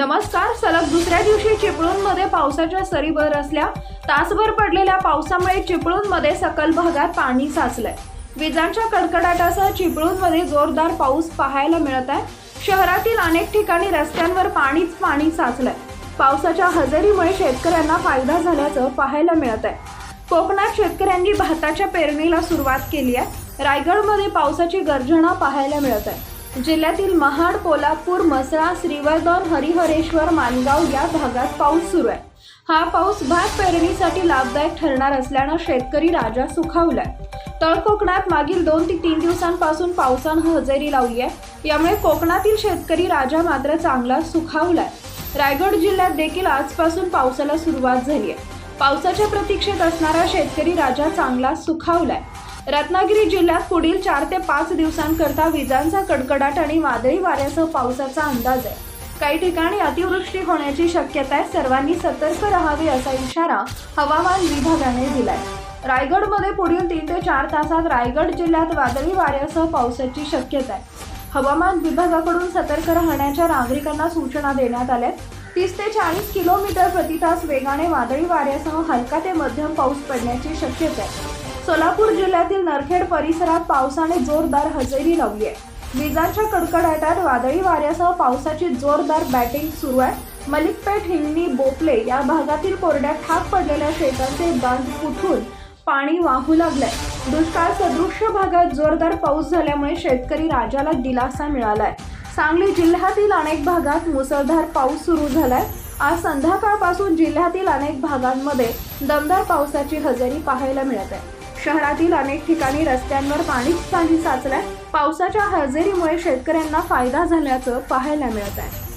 नमस्कार सलग दुसऱ्या दिवशी चिपळूणमध्ये पावसाच्या सरी बरसल्या तासभर पडलेल्या पावसामुळे चिपळूणमध्ये सकल भागात पाणी साचलंय. विजांच्या कडकडाटासह चिपळूणमध्ये जोरदार पाऊस पाहायला मिळत आहे. शहरातील अनेक ठिकाणी रस्त्यांवर पाणीच पाणी साचलंय. पावसाच्या हजेरीमुळे शेतकऱ्यांना फायदा झाल्याचं पाहायला मिळत आहे. कोकणात शेतकऱ्यांनी भाताच्या पेरणीला सुरुवात केली आहे. रायगडमध्ये पावसाची गर्जना पाहायला मिळत आहे. जिल्ह्यातील महाड कोल्हापूर मसळा श्रीवर्धन हरिहरेश्वर मानगाव या भागात पाऊस सुरू आहे. हा पाऊस भात पेरणीसाठी लाभदायक ठरणार असल्यानं शेतकरी राजा सुखावलाय. तळ कोकणात मागील दोन ते तीन दिवसांपासून पावसानं हजेरी लावली आहे यामुळे कोकणातील शेतकरी राजा मात्र चांगला सुखावलाय. रायगड जिल्ह्यात देखील आजपासून पावसाला सुरुवात झाली आहे पावसाच्या प्रतीक्षेत असणारा शेतकरी राजा चांगला सुखावलाय. रत्नागिरी जिल्ह्यात पुढील चार ते पाच दिवसांकरता विजांचा कडकडाट आणि वादळी वाऱ्यासह पावसाचा अंदाज आहे. काही ठिकाणी अतिवृष्टी होण्याची शक्यता आहे. सर्वांनी सतर्क राहावे असा इशारा हवामान विभागाने दिलाय. रायगडमध्ये पुढील तीन ते चार तासात रायगड जिल्ह्यात वादळी वाऱ्यासह पावसाची शक्यता आहे. हवामान विभागाकडून सतर्क राहण्याच्या नागरिकांना सूचना देण्यात आल्या तीस ते चाळीस किलोमीटर प्रति तास वेगाने वादळी वाऱ्यासह हलका ते मध्यम पाऊस पडण्याची शक्यता आहे. सोलापूर जिल्ह्यातील नरखेड परिसरात पावसाने जोरदार हजेरी लावली आहे. विजांच्या कडकडाटात वादळी वाऱ्यासह पावसाची जोरदार बॅटिंग सुरू आहे. मलिकपेठ हिंगणी बोपले या भागातील कोरड्या ठाक पडलेल्या शेतांचे दांत फुटून पाणी वाहू लागलंय. दुष्काळ सदृश्य भागात जोरदार पाऊस झाल्यामुळे शेतकरी राजाला दिलासा मिळालाय. सांगली जिल्ह्यातील अनेक भागात मुसळधार पाऊस सुरू झालाय. आज संध्याकाळपासून जिल्ह्यातील अनेक भागांमध्ये दमदार पावसाची हजेरी पाहायला मिळत आहे. शहरातील अनेक ठिकाणी रस्त्यांवर पाणीच पाणी साचलंय. पावसाच्या हजेरीमुळे शेतकऱ्यांना फायदा झाल्याचं पाहायला मिळत आहे.